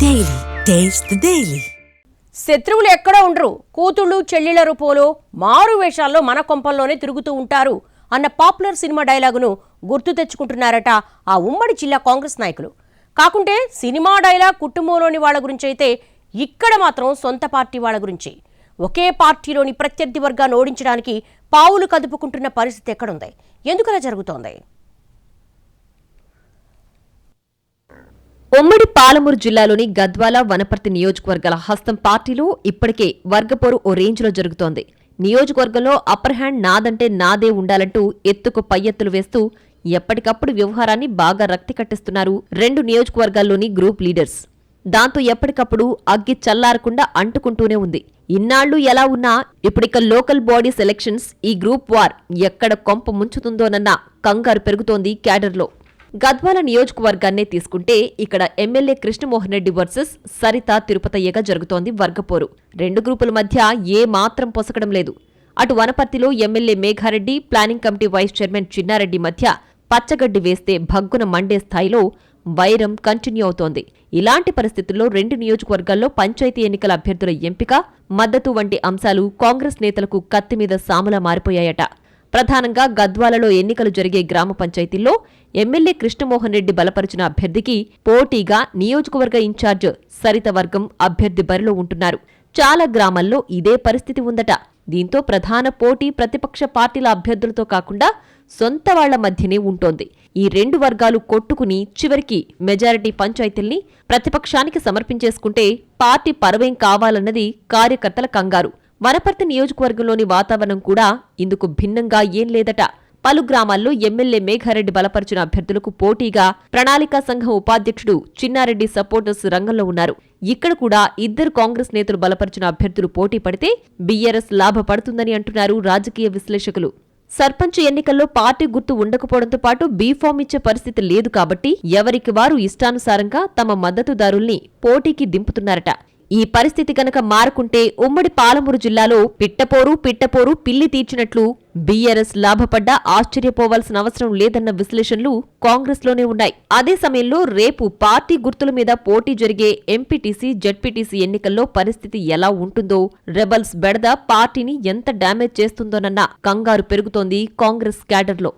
Daily taste the శత్రువులు ఎక్కడ ఉండరు. కూతుళ్ళు చెల్లెళ్ళ రూపంలో మారు వేషాల్లో మన కొంపల్లోనే తిరుగుతూ ఉంటారు అన్న పాపులర్ సినిమా డైలాగును గుర్తు తెచ్చుకుంటున్నారట ఆ ఉమ్మడి జిల్లా కాంగ్రెస్ నాయకులు. కాకుంటే సినిమా డైలాగ్ కుటుంబంలోని వాళ్ళ గురించి అయితే ఇక్కడ మాత్రం సొంత పార్టీ వాళ్ళ గురించి. ఒకే పార్టీలోని ప్రత్యర్థి వర్గాన్ని ఓడించడానికి పావులు కదుపుకుంటున్న పరిస్థితి ఎక్కడుంది? ఎందుకలా జరుగుతోంది? ఉమ్మడి పాలమూరు జిల్లాలోని గద్వాల వనపర్తి నియోజకవర్గాల హస్తం పార్టీలో ఇప్పటికే వర్గపోరు ఓ రేంజ్లో జరుగుతోంది. నియోజకవర్గంలో అప్పర్ హ్యాండ్ నాదంటే నాదే ఉండాలంటూ ఎత్తుకు పై ఎత్తులు వేస్తూ ఎప్పటికప్పుడు వ్యవహారాన్ని బాగా రక్తి కట్టిస్తున్నారు రెండు నియోజకవర్గాల్లోని గ్రూప్ లీడర్స్. దాంతో ఎప్పటికప్పుడు అగ్గి చల్లారకుండా అంటుకుంటూనే ఉంది. ఇన్నాళ్ళు ఎలా ఉన్నా ఇప్పుడిక లోకల్ బాడీస్ ఎలక్షన్స్ ఈ గ్రూప్ వార్ ఎక్కడ కొంప ముంచుతుందోనన్న కంగారు పెరుగుతోంది క్యాడర్లో. గద్వాల నియోజకవర్గాన్నే తీసుకుంటే ఇక్కడ ఎమ్మెల్యే కృష్ణమోహన్ రెడ్డి వర్సెస్ సరిత తిరుపతయ్యగా జరుగుతోంది వర్గపోరు. రెండు గ్రూపుల మధ్య ఏ మాత్రం పొసకడం లేదు. అటు వనపర్తిలో MLA Megha Reddy planning committee vice chairman Chinna Reddy మధ్య పచ్చగడ్డి వేస్తే భగ్గున మండే స్థాయిలో వైరం కంటిన్యూ అవుతోంది. ఇలాంటి పరిస్థితుల్లో రెండు నియోజకవర్గాల్లో పంచాయతీ ఎన్నికల అభ్యర్థుల ఎంపిక మద్దతు వంటి అంశాలు కాంగ్రెస్ నేతలకు కత్తి మీద సాములా మారిపోయాయట. ప్రధానంగా గద్వాలలో ఎన్నికలు జరిగే గ్రామ పంచాయతీల్లో ఎమ్మెల్యే కృష్ణమోహన్ రెడ్డి బలపరిచిన అభ్యర్థికి పోటీగా నియోజకవర్గ ఇన్ఛార్జ్ సరిత వర్గం అభ్యర్థి బరిలో ఉంటున్నారు. చాలా గ్రామాల్లో ఇదే పరిస్థితి ఉందట. దీంతో ప్రధాన పోటీ ప్రతిపక్ష పార్టీల అభ్యర్థులతో కాకుండా సొంత వాళ్ళ మధ్యనే ఉంటోంది. ఈ రెండు వర్గాలు కొట్టుకుని చివరికి మెజారిటీ పంచాయతీల్ని ప్రతిపక్షానికి సమర్పించేసుకుంటే పార్టీ పరవేం కావాలన్నది కార్యకర్తల కంగారు. వనపర్తి నియోజకవర్గంలోని వాతావరణం కూడా ఇందుకు భిన్నంగా ఏం లేదట. పలు గ్రామాల్లో ఎమ్మెల్యే మేఘారెడ్డి బలపరిచిన అభ్యర్థులకు పోటీగా ప్రణాళికా సంఘం ఉపాధ్యక్షుడు చిన్నారెడ్డి సపోర్టర్స్ రంగంలో ఉన్నారు. ఇక్కడ కూడా ఇద్దరు కాంగ్రెస్ నేతలు బలపరిచిన అభ్యర్థులు పోటీ పడితే బీఆర్ఎస్ లాభపడుతుందని అంటున్నారు రాజకీయ విశ్లేషకులు. సర్పంచ్ ఎన్నికల్లో పార్టీ గుర్తు ఉండకపోవడంతో పాటు బీఫామ్ ఇచ్చే పరిస్థితి లేదు కాబట్టి ఎవరికి వారు ఇష్టానుసారంగా తమ మద్దతుదారుల్ని పోటీకి దింపుతున్నారట. ఈ పరిస్థితి కనుక మారకుంటే ఉమ్మడి పాలమూరు జిల్లాలో పిట్టపోరు పిట్టపోరు పిల్లి తీర్చినట్లు బీఆర్ఎస్ లాభపడ్డా ఆశ్చర్యపోవాల్సిన అవసరం లేదన్న విశ్లేషణలు కాంగ్రెస్లోనే ఉన్నాయి. అదే సమయంలో రేపు పార్టీ గుర్తుల మీద పోటీ జరిగే ఎంపీటీసీ జడ్పీటీసీ ఎన్నికల్లో పరిస్థితి ఎలా ఉంటుందో రెబల్స్ బెడద పార్టీని ఎంత డ్యామేజ్ చేస్తుందోనన్న కంగారు పెరుగుతోంది కాంగ్రెస్ క్యాడర్లో.